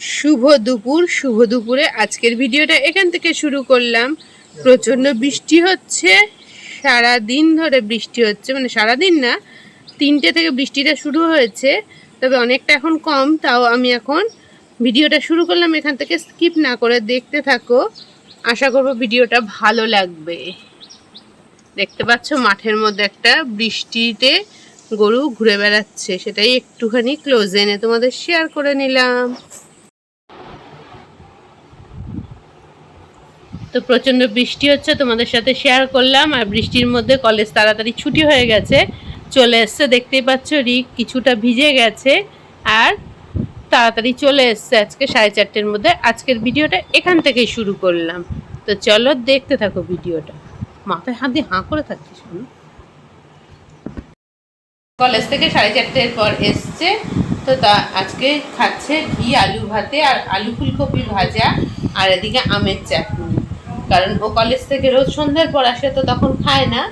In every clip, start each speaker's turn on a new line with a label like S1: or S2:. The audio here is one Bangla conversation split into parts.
S1: শুভ দুপুর, শুভ দুপুরে আজকের ভিডিওটা এখান থেকে শুরু করলাম। প্রচণ্ড বৃষ্টি হচ্ছে সারা দিন ধরে বৃষ্টি হচ্ছে মানে সারা দিন না, তিনটে থেকে বৃষ্টিটা শুরু হয়েছে, তবে অনেকটা এখন কম, তাও আমি এখন ভিডিওটা শুরু করলাম, এখান থেকে স্কিপ না করে দেখতে থাকো। আশা করব ভিডিওটা ভালো লাগবে। দেখতে পাচ্ছ মাঠের মধ্যে একটা বৃষ্টিতে গরু ঘুরে বেড়াচ্ছে, সেটাই একটুখানি ক্লোজ এনে তোমাদের শেয়ার করে নিলাম। তো প্রচণ্ড বৃষ্টি হচ্ছে, তোমাদের সাথে শেয়ার করলাম। আর বৃষ্টির মধ্যে কলেজ তাড়াতাড়ি ছুটি হয়ে গেছে। চলে এসছে, দেখতেই পাচ্ছ, রিক কিছুটা ভিজে গেছে। আর তাড়াতাড়ি চলে এসছে আজকে সাড়ে চারটের মধ্যে। আজকের ভিডিওটা এখান থেকেই শুরু করলাম। তো চলো দেখতে থাকো ভিডিওটা। মাথায় হাত দিয়ে হাঁ করে থাকছিস শোনো কলেজ থেকে সাড়ে চারটের পর এসছে। তো তা আজকে খাচ্ছে ঘি, আলু ভাতে আর আলু ফুলকপি ভাজা। আর এদিকে আমের চাটনি। কারণ ও কলেজ থেকে রোজ সন্ধ্যার পর আসে, তো তখন খায় না।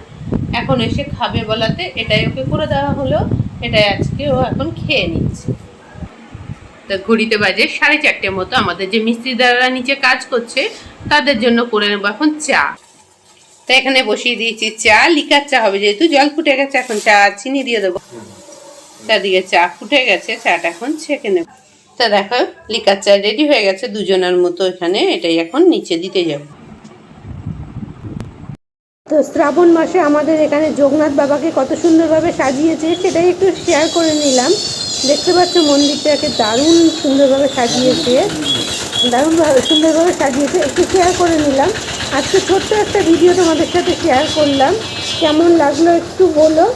S1: এখন এসে খাবে বলাতে, এটাই ওকে করে দেওয়া হলো, এটাই আজকে ও এখন খেয়ে নিচ্ছে। তো ঘড়িতে বাজে সাড়ে চারটের মতো, আমাদের যে মিস্ত্রি দ্বারা নিচে কাজ করছে, তাদের জন্য করে নেব এখন চা। তো এখানে বসিয়ে দিয়েছি চা, লিকার চা হবে, যেহেতু জল ফুটে গেছে, এখন চা চিনি দিয়ে দেবো। চারদিকে চা ফুটে গেছে, চাটা এখন ছেঁকে নেব। তা দেখো, লিকার চা রেডি হয়ে গেছে, দুজনের মতো এখানে, এটাই এখন নিচে দিতে যাব।
S2: তো শ্রাবণ মাসে আমাদের এখানে যোগনাথ বাবাকে কত সুন্দরভাবে সাজিয়েছে সেটাই একটু শেয়ার করে নিলাম। দেখতে পাচ্ছ মন্দিরটাকে দারুণ সুন্দরভাবে সাজিয়েছে। দারুণ ভাবে- সুন্দরভাবে সাজিয়েছে, একটু শেয়ার করে নিলাম। আজকে ছোট্ট একটা ভিডিও তোমাদের সাথে শেয়ার করলাম। কেমন লাগল একটু বলো?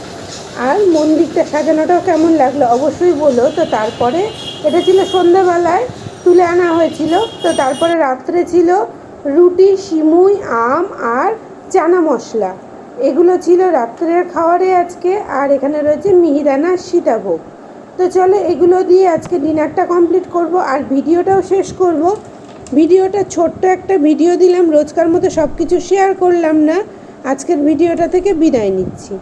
S2: আর মন্দিরটা সাজানোটাও কেমন লাগল অবশ্যই বলো। তো তারপরে এটা ছিল সন্ধ্যাবেলায়, তুলে আনা হয়েছিল। তো তারপরে রাত্রে ছিল রুটি, সিমুই, আম আর চানা মশলা। এগুলো ছিল রাত্রের খাওয়ারে আজকে, আর এখানে রয়েছে মিহিদানা সীতাভোগ। তো চলো এগুলো দিয়ে আজকে ডিনারটা কমপ্লিট করব, আর ভিডিওটাও শেষ করব। ভিডিওটা ছোট্ট একটা ভিডিও দিলাম, রোজকার মতো সব কিছু শেয়ার করলাম না। আজকের ভিডিওটা থেকে বিদায় নিচ্ছি।